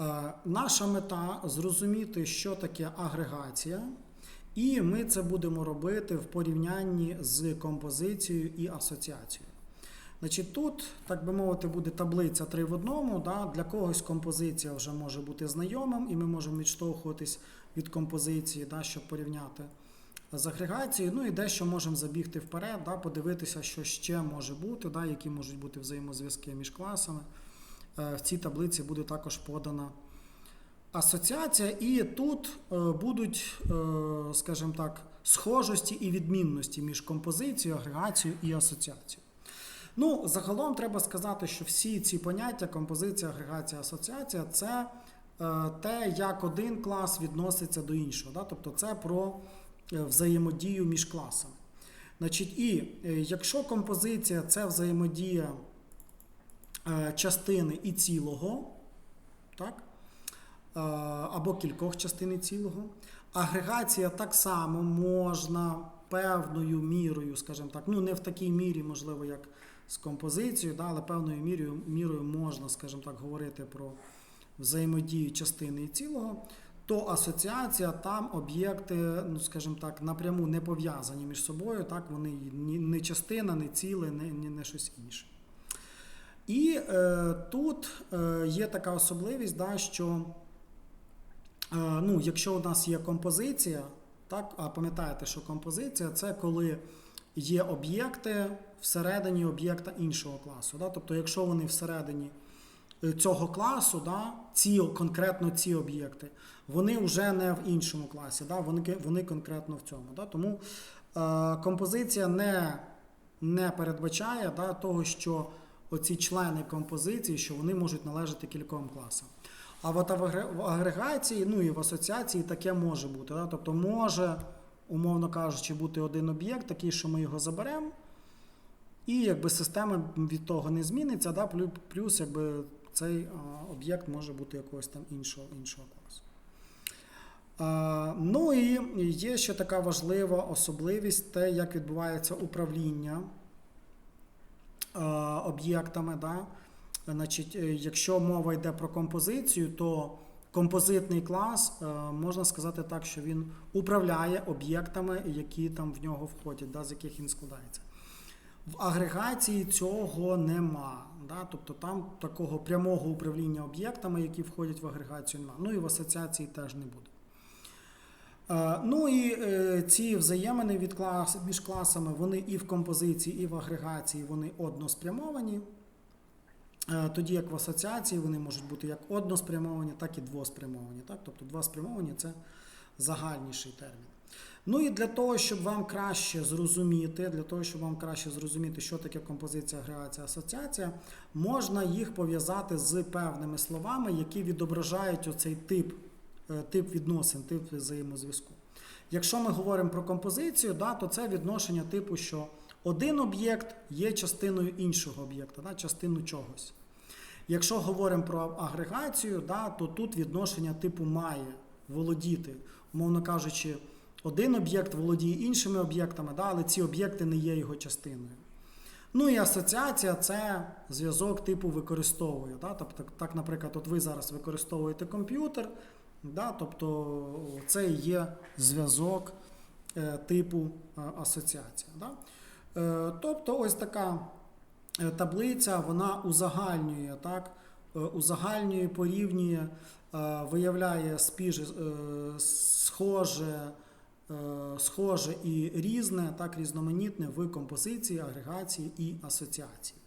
Е, Наша мета зрозуміти, що таке агрегація, і ми це будемо робити в порівнянні з композицією і асоціацією. Значить, тут, так би мовити, буде таблиця 3 в одному. Да? Для когось композиція вже може бути знайомим, і ми можемо відштовхуватись від композиції, да, щоб порівняти з агрегацією. Ну і дещо можемо забігти вперед, да, подивитися, що ще може бути, да, які можуть бути взаємозв'язки між класами. Е, В цій таблиці буде також подана асоціація, і тут е, будуть, е, скажімо так, схожості і відмінності між композицією, агрегацією і асоціацією. Ну, загалом треба сказати, що всі ці поняття композиція, агрегація, асоціація це те, як один клас відноситься до іншого. Да? Тобто це про взаємодію між класами. Значить, і якщо композиція це взаємодія частини і цілого, так? Е, або кількох частин і цілого, агрегація так само можна певною мірою, скажімо так, ну не в такій мірі, можливо, як з композицією, да, але певною мірою, мірою можна, скажімо так, говорити про взаємодію частини і цілого, то асоціація там об'єкти, ну скажімо так, напряму не пов'язані між собою, так, вони не частина, не ціле, не, не щось інше. І е, тут е, є така особливість, да, що е, ну, якщо у нас є композиція, так, а пам'ятаєте, що композиція це коли є об'єкти всередині об'єкта іншого класу. Да? Тобто, якщо вони всередині е, цього класу, да, ці, конкретно ці об'єкти, вони вже не в іншому класі, да? вони, вони конкретно в цьому. Да? Тому е, композиція не, не передбачає да, того, що оці члени композиції, що вони можуть належати кільком класам. А от в агрегації, ну і в асоціації таке може бути. Да? Тобто може, умовно кажучи, бути один об'єкт, такий, що ми його заберемо, і якби система від того не зміниться, да? плюс якби, цей об'єкт може бути якогось там іншого, іншого класу. Ну і є ще така важлива особливість, те, як відбувається управління об'єктами. Да? Значить, е, якщо мова йде про композицію, то композитний клас е, можна сказати так, що він управляє об'єктами, які там в нього входять, да, з яких він складається. В агрегації цього нема. Да? Тобто там такого прямого управління об'єктами, які входять в агрегацію, нема. Ну і в асоціації теж не буде. Е, Ну і е, ці взаємини від клас, між класами, вони і в композиції, і в агрегації вони односпрямовані. Е, Тоді як в асоціації вони можуть бути як односпрямовані, так і двоспрямовані. Так? Тобто двоспрямовані це загальніший термін. Ну і для того, щоб вам краще зрозуміти, для того, щоб вам краще зрозуміти, що таке композиція, агрегація, асоціація, можна їх пов'язати з певними словами, які відображають оцей тип, тип відносин, тип взаємозв'язку. Якщо ми говоримо про композицію, да, то це відношення типу, що один об'єкт є частиною іншого об'єкта, да, частиною чогось. Якщо говоримо про агрегацію, да, то тут відношення типу має володіти, умовно кажучи, один об'єкт володіє іншими об'єктами, да, але ці об'єкти не є його частиною. Ну і асоціація це зв'язок типу використовує. Да? Тобто, так, наприклад, от ви зараз використовуєте комп'ютер, да? тобто це є зв'язок е, типу е, асоціація. Да? Е, тобто, ось така таблиця, вона узагальнює, так? Узагальнює, порівнює, виявляє спіж, схоже, схоже і різне, так, різноманітне в композиції, агрегації і асоціації.